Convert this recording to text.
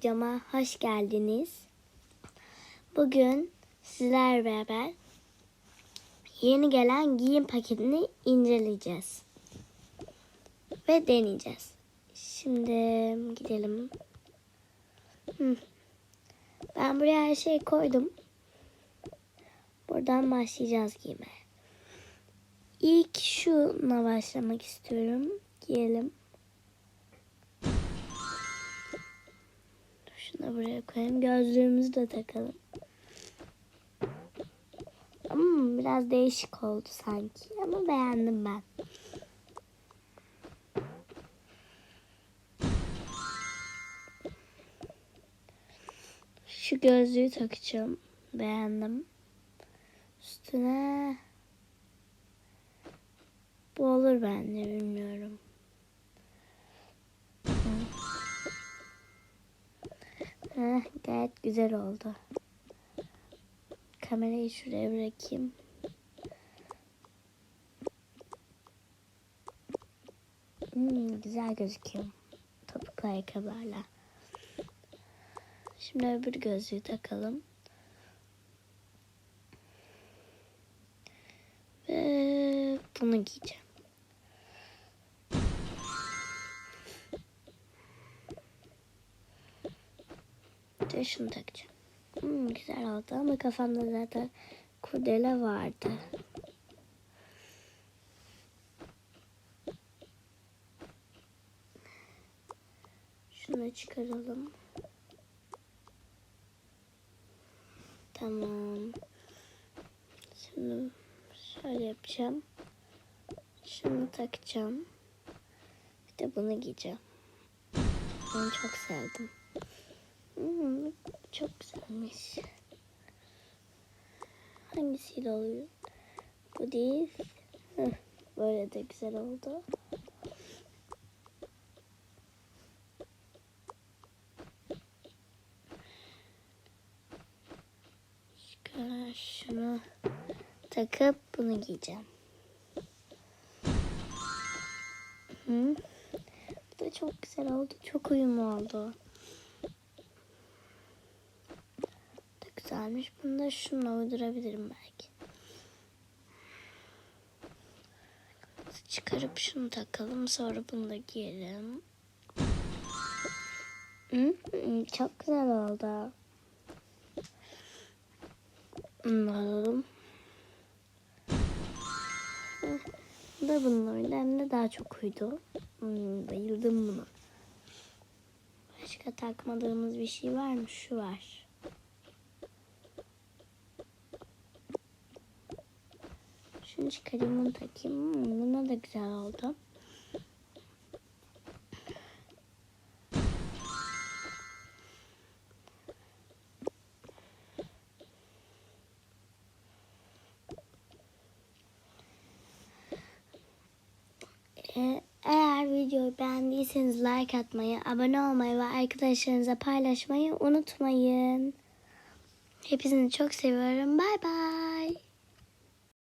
videoma hoş geldiniz. Bugün sizler beraber yeni gelen giyim paketini inceleyeceğiz. Ve deneyeceğiz. Şimdi gidelim. Hı. Ben buraya her şeyi koydum. Buradan başlayacağız giyime. İlk şuna başlamak istiyorum. Giyelim. Şunu buraya koyayım. Gözlüğümüzü de takalım. Ama biraz değişik oldu sanki. Ama beğendim ben. Şu gözlüğü takacağım. Beğendim. Üstüne bu olur bence bilmiyorum. Heh, gayet güzel oldu. Kamerayı şuraya bırakayım. Hmm, güzel gözüküyor. Topuklu ayakkabılarla. Şimdi öbür gözlüğü takalım. Ve bunu giyeceğim. De şunu takacağım. Hmm, güzel oldu ama kafamda zaten kurdele vardı. Şunu çıkaralım. Tamam. Şimdi şöyle yapacağım. Şunu takacağım. Bir de bunu giyeceğim. Bunu çok sevdim. Hmm, çok güzelmiş. Hangisiyle oluyor? Bu değil. Heh, böyle de güzel oldu. Şöyle şunu takıp bunu giyeceğim. Hı. Bu da çok güzel oldu. Çok uyumlu oldu. Güzelmiş. Bunu da şununla uydurabilirim belki. Çıkarıp şunu takalım. Sonra bunu da giyelim. Çok güzel oldu. Alalım. Da uydu. Hem daha çok uydu. Hmm, bayıldım buna. Başka takmadığımız bir şey var mı? Şu var. Şunu çıkarayım bunu takayım. Hmm, buna da güzel oldu. Ee, Eğer videoyu beğendiyseniz like atmayı, abone olmayı ve arkadaşlarınıza paylaşmayı unutmayın. Hepinizi çok seviyorum. Bay bay.